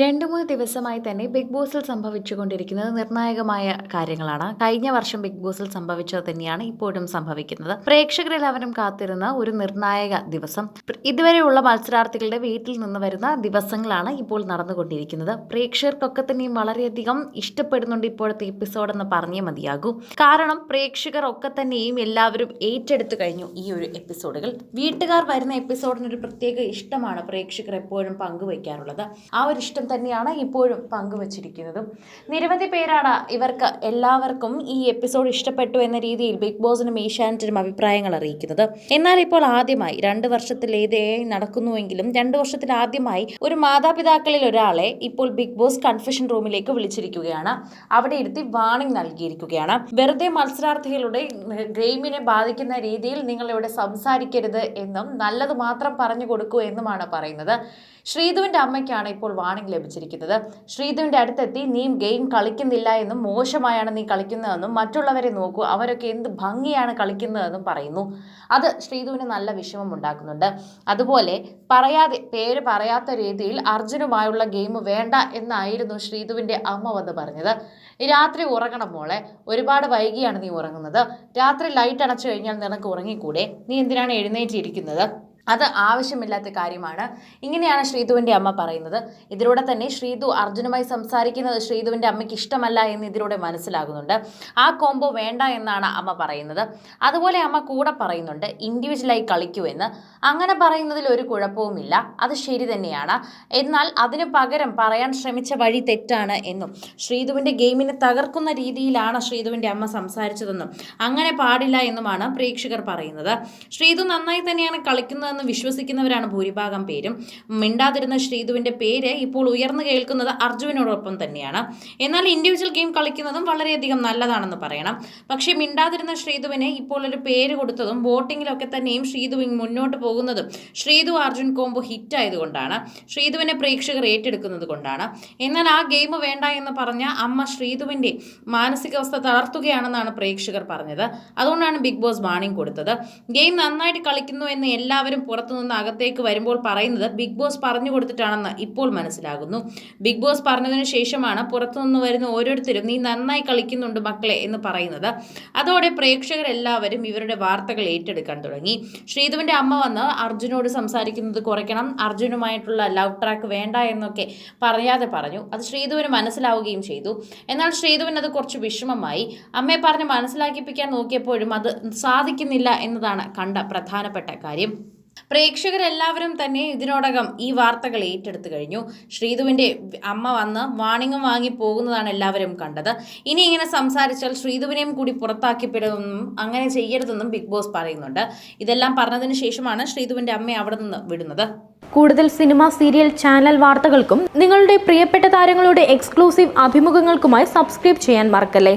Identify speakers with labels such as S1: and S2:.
S1: രണ്ട് മൂന്ന് ദിവസമായി തന്നെ ബിഗ് ബോസിൽ സംഭവിച്ചുകൊണ്ടിരിക്കുന്നത് നിർണായകമായ കാര്യങ്ങളാണ്. കഴിഞ്ഞ വർഷം ബിഗ് ബോസിൽ സംഭവിച്ചത് തന്നെയാണ് ഇപ്പോഴും സംഭവിക്കുന്നത്. പ്രേക്ഷകരെല്ലാവരും കാത്തിരുന്ന ഒരു നിർണായക ദിവസം. ഇതുവരെയുള്ള മത്സരാർത്ഥികളുടെ വീട്ടിൽ നിന്ന് വരുന്ന ദിവസങ്ങളാണ് ഇപ്പോൾ നടന്നുകൊണ്ടിരിക്കുന്നത്. പ്രേക്ഷകർക്കൊക്കെ തന്നെയും വളരെയധികം ഇഷ്ടപ്പെടുന്നുണ്ട് ഇപ്പോഴത്തെ എപ്പിസോഡ് എന്ന് പറഞ്ഞേ മതിയാകൂ. കാരണം പ്രേക്ഷകർ ഒക്കെ തന്നെയും എല്ലാവരും ഏറ്റെടുത്തു കഴിഞ്ഞു ഈ ഒരു എപ്പിസോഡുകൾ. വീട്ടുകാർ വരുന്ന എപ്പിസോഡിന് ഒരു പ്രത്യേക ഇഷ്ടമാണ് പ്രേക്ഷകർ എപ്പോഴും പങ്കുവയ്ക്കാറുള്ളത്. ആ ഒരു ഇഷ്ടം തന്നെയാണ് ഇപ്പോഴും പങ്കുവച്ചിരിക്കുന്നതും. നിരവധി പേരാണ് ഇവർക്ക് എല്ലാവർക്കും ഈ എപ്പിസോഡ് ഇഷ്ടപ്പെട്ടു എന്ന രീതിയിൽ ബിഗ് ബോസിനും ഏഷ്യാനെറ്റിനും അഭിപ്രായങ്ങൾ അറിയിക്കുന്നത്. എന്നാൽ ഇപ്പോൾ ആദ്യമായി രണ്ട് വർഷത്തിലേതേ നടക്കുന്നുവെങ്കിലും രണ്ട് വർഷത്തിൽ ആദ്യമായി ഒരു മാതാപിതാക്കളിൽ ഒരാളെ ഇപ്പോൾ ബിഗ് ബോസ് കൺഫെഷൻ റൂമിലേക്ക് വിളിച്ചിരിക്കുകയാണ്. അവിടെ ഇരുത്തി വാണിംഗ് നൽകിയിരിക്കുകയാണ്. വെറുതെ മത്സരാർത്ഥികളുടെ ഗെയിമിനെ ബാധിക്കുന്ന രീതിയിൽ നിങ്ങൾ ഇവിടെ സംസാരിക്കരുത് എന്നും നല്ലത് മാത്രം പറഞ്ഞു കൊടുക്കൂ എന്നുമാണ് പറയുന്നത്. ശ്രീധുവിന്റെ അമ്മയ്ക്കാണ് ഇപ്പോൾ വാണിംഗ് ലഭിച്ചിരിക്കുന്നത്. ശ്രീധുവിന്റെ അടുത്തെത്തി നീ ഗെയിം കളിക്കുന്നില്ല എന്നും മോശമായാണ് നീ കളിക്കുന്നതെന്നും മറ്റുള്ളവരെ നോക്കൂ അവരൊക്കെ എന്ത് ഭംഗിയാണ് കളിക്കുന്നതെന്നും പറയുന്നു. അത് ശ്രീധുവിന് നല്ല വിഷമം ഉണ്ടാക്കുന്നുണ്ട്. അതുപോലെ പറയാതെ പേര് പറയാത്ത രീതിയിൽ അർജുനുമായുള്ള ഗെയിം വേണ്ട എന്നായിരുന്നു ശ്രീധുവിന്റെ അമ്മ വന്ന് പറഞ്ഞത്. രാത്രി ഉറങ്ങണം മോളെ ഒരുപാട് വൈകിയാണ് നീ ഉറങ്ങുന്നത്. രാത്രി ലൈറ്റ് അടച്ചു കഴിഞ്ഞാൽ നിനക്ക് ഉറങ്ങിക്കൂടെ? നീ എന്തിനാണ് എഴുന്നേറ്റിരിക്കുന്നത്? അത് ആവശ്യമില്ലാത്ത കാര്യമാണ്. ഇങ്ങനെയാണ് ശ്രീധുവിന്റെ അമ്മ പറയുന്നത്. ഇതിലൂടെ തന്നെ ശ്രീധു അർജുനുമായി സംസാരിക്കുന്നത് ശ്രീധുവിന്റെ അമ്മയ്ക്ക് ഇഷ്ടമല്ല എന്ന് ഇതിലൂടെ മനസ്സിലാകുന്നുണ്ട്. ആ കോംബോ വേണ്ട എന്നാണ് അമ്മ പറയുന്നത്. അതുപോലെ അമ്മ കൂടെ പറയുന്നുണ്ട് ഇൻഡിവിജ്വലായി കളിക്കൂ എന്ന്. അങ്ങനെ പറയുന്നതിൽ ഒരു കുഴപ്പവുമില്ല. അത് ശരി തന്നെയാണ്. എന്നാൽ അതിന് പകരം പറയാൻ ശ്രമിച്ച വഴി തെറ്റാണ് എന്നും. ശ്രീധുവിന്റെ ഗെയിമിനെ തകർക്കുന്ന രീതിയിലാണ് ശ്രീധുവിന്റെ അമ്മ സംസാരിച്ചതെന്നും. അങ്ങനെ പാടില്ല എന്നുമാണ് പ്രേക്ഷകർ പറയുന്നത്. ശ്രീധു നന്നായി തന്നെയാണ് കളിക്കുന്നതെന്ന് വിശ്വസിക്കുന്നവരാണ് ഭൂരിഭാഗം പേരും. മിണ്ടാതിരുന്ന ശ്രീധുവിന്റെ പേര് ഇപ്പോൾ ഉയർന്നു കേൾക്കുന്നത് അർജുനോടൊപ്പം തന്നെയാണ്. എന്നാൽ ഇൻഡിവിജ്വൽ ഗെയിം കളിക്കുന്നതും വളരെയധികം നല്ലതാണെന്ന് പറയണം. പക്ഷേ മിണ്ടാതിരുന്ന ശ്രീധുവിന് ഇപ്പോൾ ഒരു പേര് കൊടുത്തതും വോട്ടിങ്ങിലൊക്കെ തന്നെയും ശ്രീധു മുന്നോട്ട് പോകുന്നതും ശ്രീധു അർജുൻ കോംബോ ഹിറ്റ് ആയതുകൊണ്ടാണ്. ശ്രീധുവിനെ പ്രേക്ഷകർ ഏറ്റെടുക്കുന്നത് കൊണ്ടാണ്. എന്നാൽ ആ ഗെയിം വേണ്ട എന്ന് പറഞ്ഞ അമ്മ ശ്രീധുവിന്റെ മാനസികാവസ്ഥ തളർത്തുകയാണെന്നാണ് പ്രേക്ഷകർ പറഞ്ഞത്. അതുകൊണ്ടാണ് ബിഗ് ബോസ് വാണിംഗ് കൊടുത്തത്. ഗെയിം നന്നായിട്ട് കളിക്കുന്നു എന്ന് എല്ലാവരും പുറത്തുനിന്ന് അകത്തേക്ക് വരുമ്പോൾ പറയുന്നത് ബിഗ് ബോസ് പറഞ്ഞു കൊടുത്തിട്ടാണെന്ന് ഇപ്പോൾ മനസ്സിലാകുന്നു. ബിഗ് ബോസ് പറഞ്ഞതിനു ശേഷമാണ് പുറത്തുനിന്ന് വരുന്ന ഓരോരുത്തരും നീ നന്നായി കളിക്കുന്നുണ്ട് മക്കളെ എന്ന് പറയുന്നത്. അതോടെ പ്രേക്ഷകരെല്ലാവരും ഇവരുടെ വാർത്തകൾ ഏറ്റെടുക്കാൻ തുടങ്ങി. ശ്രീധുവിന്റെ അമ്മ വന്ന് അർജുനോട് സംസാരിക്കുന്നത് കുറയ്ക്കണം അർജുനുമായിട്ടുള്ള ലവ് ട്രാക്ക് വേണ്ട എന്നൊക്കെ പറയാതെ പറഞ്ഞു. അത് ശ്രീധുവിന് മനസ്സിലാവുകയും ചെയ്തു. എന്നാൽ ശ്രീധുവിന് അത് കുറച്ച് വിഷമമായി. അമ്മയെ പറഞ്ഞ് മനസ്സിലാക്കിപ്പിക്കാൻ നോക്കിയപ്പോഴും അത് സാധിക്കുന്നില്ല എന്നതാണ് കണ്ട പ്രധാനപ്പെട്ട കാര്യം. പ്രേക്ഷകരെല്ലാവരും തന്നെ ഇതിനോടകം ഈ വാർത്തകൾ ഏറ്റെടുത്തു കഴിഞ്ഞു. ശ്രീധുവിന്റെ അമ്മ വന്ന് വാണിംഗും വാങ്ങി പോകുന്നതാണ് എല്ലാവരും കണ്ടത്. ഇനി ഇങ്ങനെ സംസാരിച്ചാൽ ശ്രീധുവിനെയും കൂടി പുറത്താക്കിപ്പെടുമെന്നും അങ്ങനെ ചെയ്യരുതെന്നും ബിഗ് ബോസ് പറയുന്നുണ്ട്. ഇതെല്ലാം പറഞ്ഞതിന് ശേഷമാണ് ശ്രീധുവിന്റെ അമ്മയെ അവിടെ നിന്ന് വിടുന്നത്.
S2: കൂടുതൽ സിനിമ സീരിയൽ ചാനൽ വാർത്തകൾക്കും നിങ്ങളുടെ പ്രിയപ്പെട്ട താരങ്ങളുടെ എക്സ്ക്ലൂസീവ് അഭിമുഖങ്ങൾക്കുമായി സബ്സ്ക്രൈബ് ചെയ്യാൻ മറക്കല്ലേ?